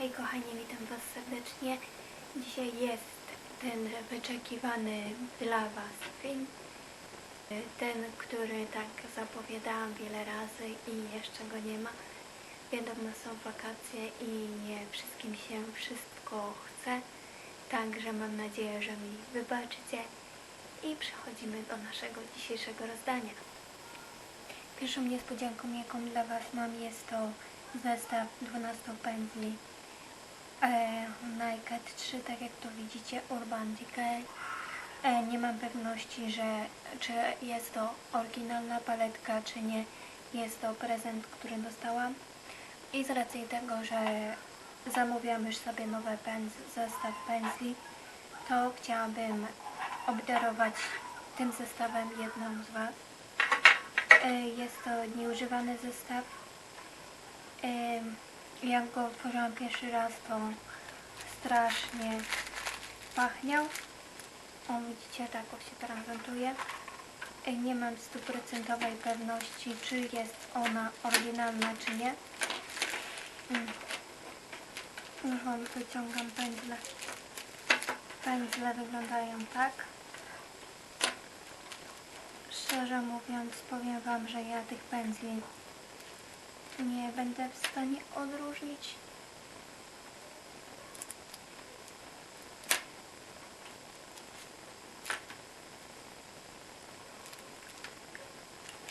Hej kochani, witam Was serdecznie. Dzisiaj jest ten wyczekiwany dla Was film. Ten, który tak zapowiadałam wiele razy i jeszcze go nie ma. Wiadomo, są wakacje i nie wszystkim się wszystko chce. Także mam nadzieję, że mi wybaczycie. I przechodzimy do naszego dzisiejszego rozdania. Pierwszą niespodzianką, jaką dla Was mam, jest to zestaw 12 pędzli e, Nike 3, tak jak to widzicie, Urban Decay. E, nie mam pewności, że czy jest to oryginalna paletka, czy nie. Jest to prezent, który dostałam. I z racji tego, że zamówiłam już sobie nowy zestaw pędzli, to chciałabym obdarować tym zestawem jedną z Was. E, Jest to nieużywany zestaw. Jak go otworzyłam pierwszy raz, to strasznie pachniał. O, widzicie, tak o się prezentuje. Nie mam stuprocentowej pewności, czy jest ona oryginalna, czy nie. Mm. Już wam wyciągam pędzle. Pędzle wyglądają tak. Szczerze mówiąc, powiem Wam, że ja tych pędzli nie będę w stanie odróżnić.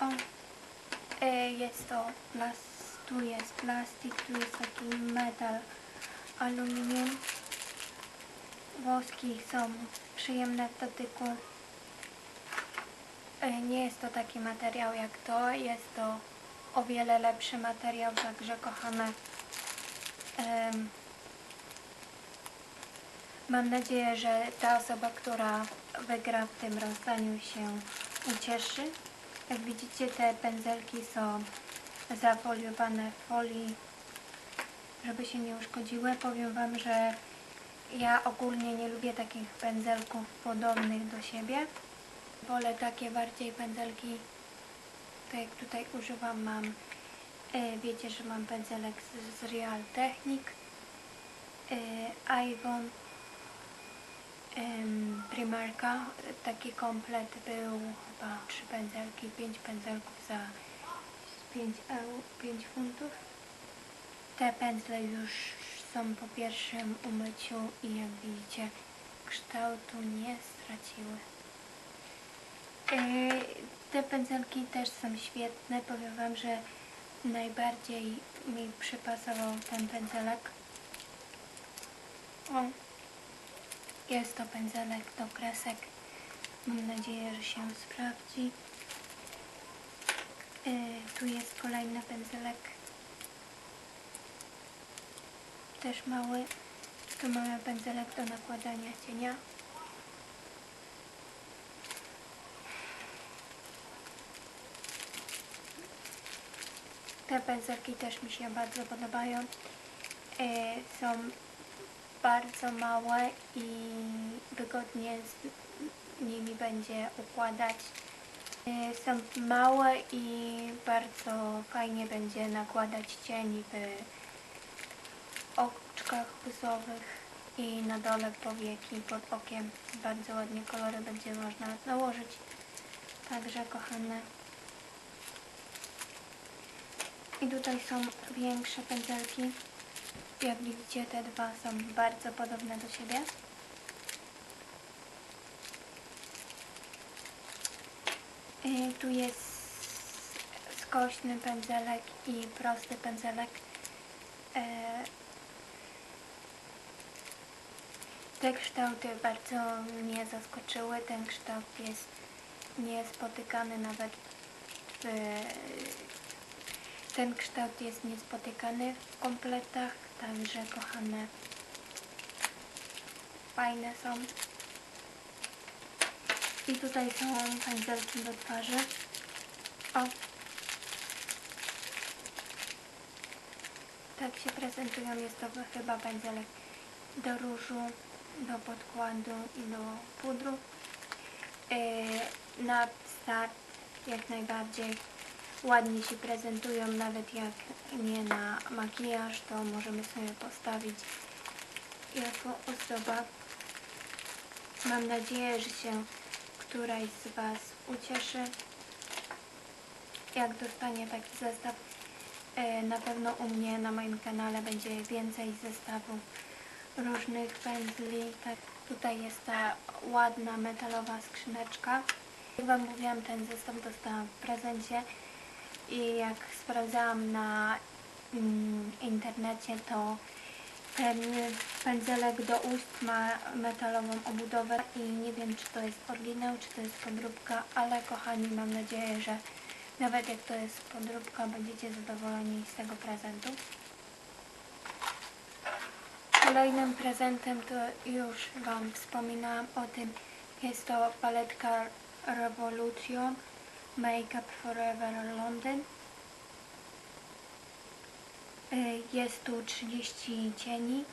O, e, jest to, tu jest plastik, tu jest taki metal, aluminium. Woski są przyjemne w dotyku. E, Nie jest to taki materiał jak to, jest to o wiele lepszy materiał, także kochane. em, mam nadzieję, że ta osoba, która wygra w tym rozdaniu się ucieszy. Jak widzicie, te pędzelki są zafoliowane w folii, żeby się nie uszkodziły. Powiem Wam, że ja ogólnie nie lubię takich pędzelków podobnych do siebie. Wolę takie bardziej pędzelki, jak tutaj używam, mam, e, wiecie, że mam pędzelek z, z Real Technic, e, Ivon, Primarka, taki komplet był chyba trzy pędzelki, pięć pędzelków za 5, euro, 5 funtów. Te pędzle już są po pierwszym umyciu i jak widzicie kształtu nie straciły. Te pędzelki też są świetne. Powiem Wam, że najbardziej mi przypasował ten pędzelek. O, jest to pędzelek do kresek. Mam nadzieję, że się sprawdzi. Yy, Tu jest kolejny pędzelek. Też mały. Tu mamy pędzelek do nakładania cienia. Te pędzelki też mi się bardzo podobają. E, są bardzo małe i wygodnie z nimi będzie układać. E, są małe i bardzo fajnie będzie nakładać cień w oczkach łzowych i na dole powieki pod okiem. Bardzo ładnie kolory będzie można nałożyć. Także kochane, i tutaj są większe pędzelki. Jak widzicie, te dwa są bardzo podobne do siebie. I tu jest skośny pędzelek i prosty pędzelek. E, Te kształty bardzo mnie zaskoczyły. Ten kształt jest niespotykany nawet w ten kształt jest niespotykany w kompletach, także kochane, fajne są. I tutaj są pędzelki do twarzy. O! Tak się prezentują, jest to chyba pędzelek do różu, do podkładu i do pudru. Yy, na start jak najbardziej ładnie się prezentują, nawet jak nie na makijaż, to możemy sobie postawić jako ozdoba. Mam nadzieję, że się któraś z Was ucieszy, jak dostanie taki zestaw. E, Na pewno u mnie na moim kanale będzie więcej zestawów różnych pędzli. Tak, tutaj jest ta ładna metalowa skrzyneczka. Jak Wam mówiłam, ten zestaw dostałam w prezencie i jak sprawdzałam na mm, internecie, to ten pędzelek do ust ma metalową obudowę i nie wiem, czy to jest oryginał, czy to jest podróbka, ale kochani, mam nadzieję, że nawet jak to jest podróbka, będziecie zadowoleni z tego prezentu. Kolejnym prezentem to już Wam wspominałam o tym, jest to paletka Revolution Makeup Forever London. Y, Jest tu 30 cieni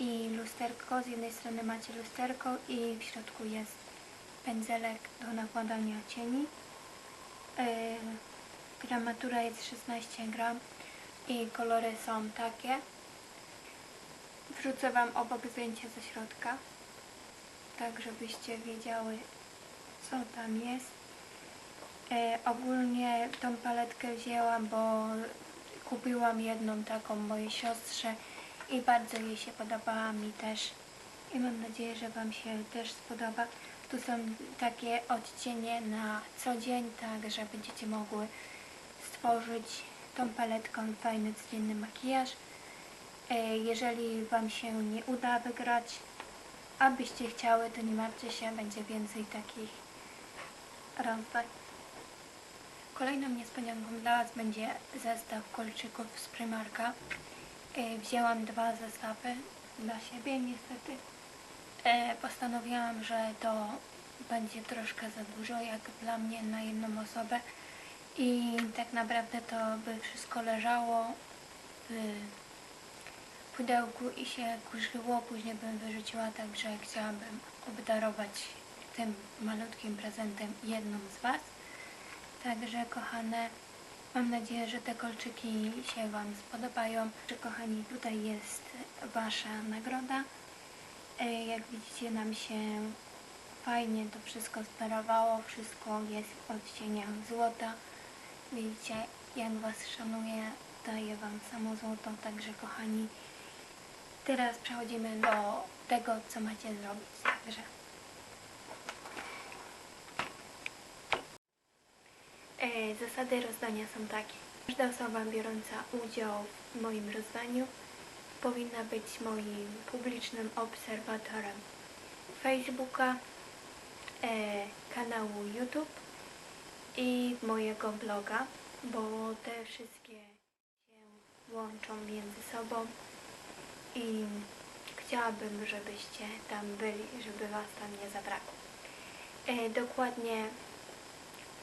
i lusterko. Z jednej strony macie lusterko i w środku jest pędzelek do nakładania cieni. Y, Gramatura jest 16 gram i kolory są takie. Wrzucę Wam obok zdjęcie ze środka, tak żebyście wiedziały co tam jest. E, ogólnie tą paletkę wzięłam, bo kupiłam jedną taką mojej siostrze i bardzo jej się podobała mi też. I mam nadzieję, że Wam się też spodoba. Tu są takie odcienie na co dzień, tak że będziecie mogły stworzyć tą paletką fajny, codzienny makijaż. E, Jeżeli Wam się nie uda wygrać, abyście chciały, to nie martwcie się, będzie więcej takich rozdań. Kolejną niespodzianką dla Was będzie zestaw kolczyków z Primarka. E, Wzięłam dwa zestawy dla siebie, niestety. E, Postanowiłam, że to będzie troszkę za dużo, jak dla mnie na jedną osobę. I tak naprawdę to by wszystko leżało w pudełku i się kurzyło, później bym wyrzuciła, także chciałabym obdarować tym malutkim prezentem jedną z Was. Także kochane, mam nadzieję, że te kolczyki się Wam spodobają. Kochani, tutaj jest Wasza nagroda. E, Jak widzicie, nam się fajnie to wszystko sparowało. Wszystko jest w odcieniach złota. Widzicie, jak Was szanuję, daję Wam samo złoto. Także kochani, teraz przechodzimy do tego, co macie zrobić. Także Zasady rozdania są takie. Każda osoba biorąca udział w moim rozdaniu powinna być moim publicznym obserwatorem Facebooka, e, kanału YouTube i mojego bloga, bo te wszystkie się łączą między sobą i chciałabym, żebyście tam byli, żeby Was tam nie zabrakło. E, dokładnie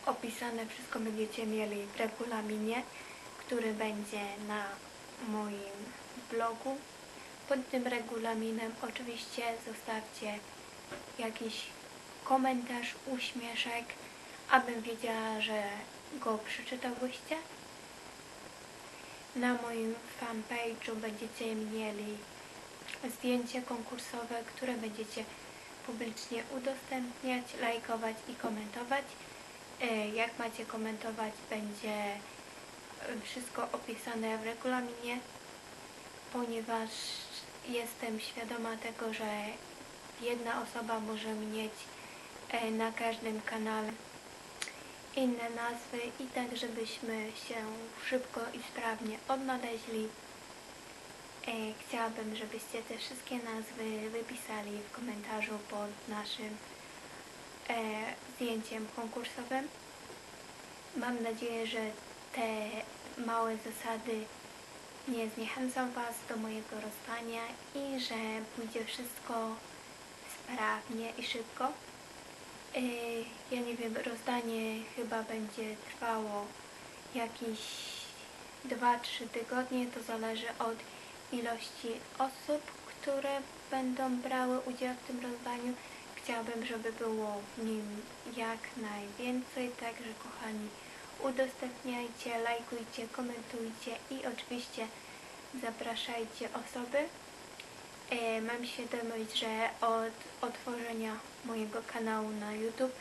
opisane wszystko będziecie mieli w regulaminie, który będzie na moim blogu. Pod tym regulaminem oczywiście zostawcie jakiś komentarz, uśmieszek, abym wiedziała, że go przeczytałyście. Na moim fanpage'u będziecie mieli zdjęcie konkursowe, które będziecie publicznie udostępniać, lajkować i komentować. E, Jak macie komentować, będzie e, wszystko opisane w regulaminie, ponieważ jestem świadoma tego, że jedna osoba może mieć e, na każdym kanale inne nazwy i tak, żebyśmy się szybko i sprawnie odnaleźli. Chciałabym, żebyście te wszystkie nazwy wypisali w komentarzu pod naszym zdjęciem konkursowym. Mam nadzieję, że te małe zasady nie zniechęcą Was do mojego rozdania i że pójdzie wszystko sprawnie i szybko. E, Ja nie wiem, rozdanie chyba będzie trwało jakieś 2-3 tygodnie. To zależy od ilości osób, które będą brały udział w tym rozdaniu. Chciałabym, żeby było w nim jak najwięcej, także kochani, udostępniajcie, lajkujcie, komentujcie i oczywiście zapraszajcie osoby. E, Mam świadomość, że od otworzenia mojego kanału na YouTube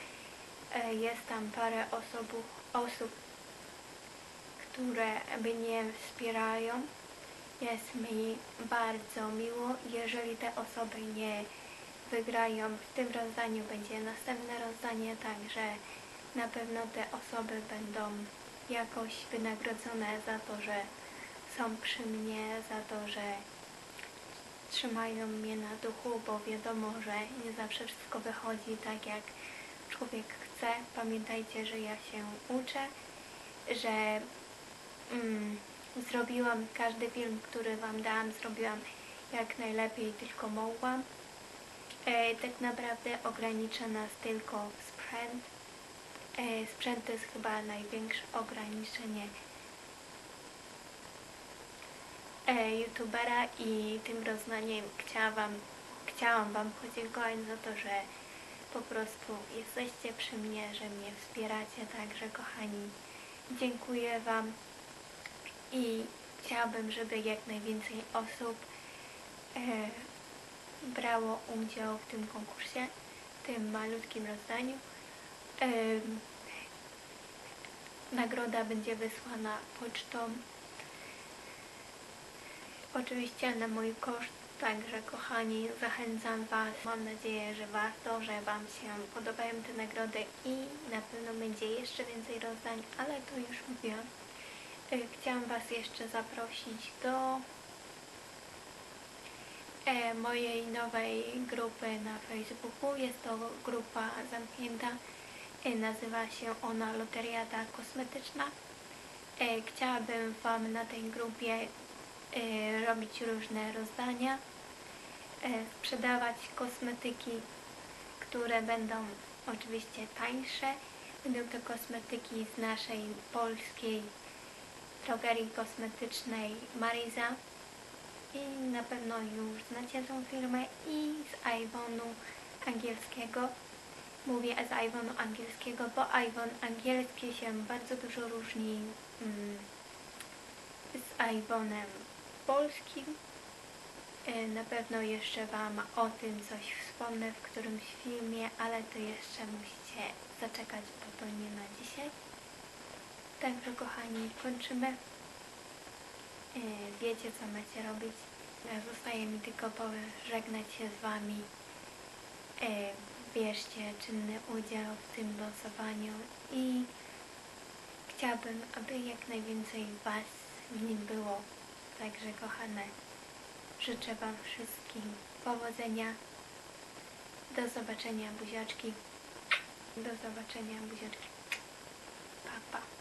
e, jest tam parę osób, osób które mnie wspierają. Jest mi bardzo miło. Jeżeli te osoby nie wygrają w tym rozdaniu, będzie następne rozdanie, także na pewno te osoby będą jakoś wynagrodzone za to, że są przy mnie, za to, że trzymają mnie na duchu, bo wiadomo, że nie zawsze wszystko wychodzi tak, jak człowiek chce. Pamiętajcie, że ja się uczę, że mm, zrobiłam każdy film, który Wam dałam, zrobiłam jak najlepiej tylko mogłam. E, tak naprawdę ogranicza nas tylko sprzęt. E, sprzęt to jest chyba największe ograniczenie e, youtubera i tym roznaniem chciałam chciałam Wam podziękować za to, że po prostu jesteście przy mnie, że mnie wspieracie, także kochani, dziękuję Wam i chciałabym, żeby jak najwięcej osób brało udział w tym konkursie, w tym malutkim rozdaniu. Nagroda będzie wysłana pocztą. Oczywiście na mój koszt, także kochani, zachęcam Was. Mam nadzieję, że warto, że Wam się podobają te nagrody i na pewno będzie jeszcze więcej rozdań, ale to już mówiłam. E, Chciałam Was jeszcze zaprosić do mojej nowej grupy na Facebooku. Jest to grupa zamknięta. E, Nazywa się ona Loteriada Kosmetyczna. E, Chciałabym Wam na tej grupie e, robić różne rozdania, e, sprzedawać kosmetyki, które będą oczywiście tańsze. Będą to kosmetyki z naszej polskiej drogerii kosmetycznej Mariza i na pewno już znacie tą firmę i z Avonu angielskiego. Mówię z Avonu angielskiego, bo Avon angielski się bardzo dużo różni mm, z Avonem polskim. E, Na pewno jeszcze Wam o tym coś wspomnę w którymś filmie, ale to jeszcze musicie zaczekać, bo to nie na dzisiaj. Także kochani, kończymy. E, Wiecie co macie robić. E, Zostaje mi tylko pożegnać się z Wami. E, Bierzcie czynny udział w tym losowaniu i chciałabym, aby jak najwięcej Was w nim było. Także kochane, życzę Wam wszystkim powodzenia. Do zobaczenia buziaczki. Do zobaczenia buziaczki. Pa, pa.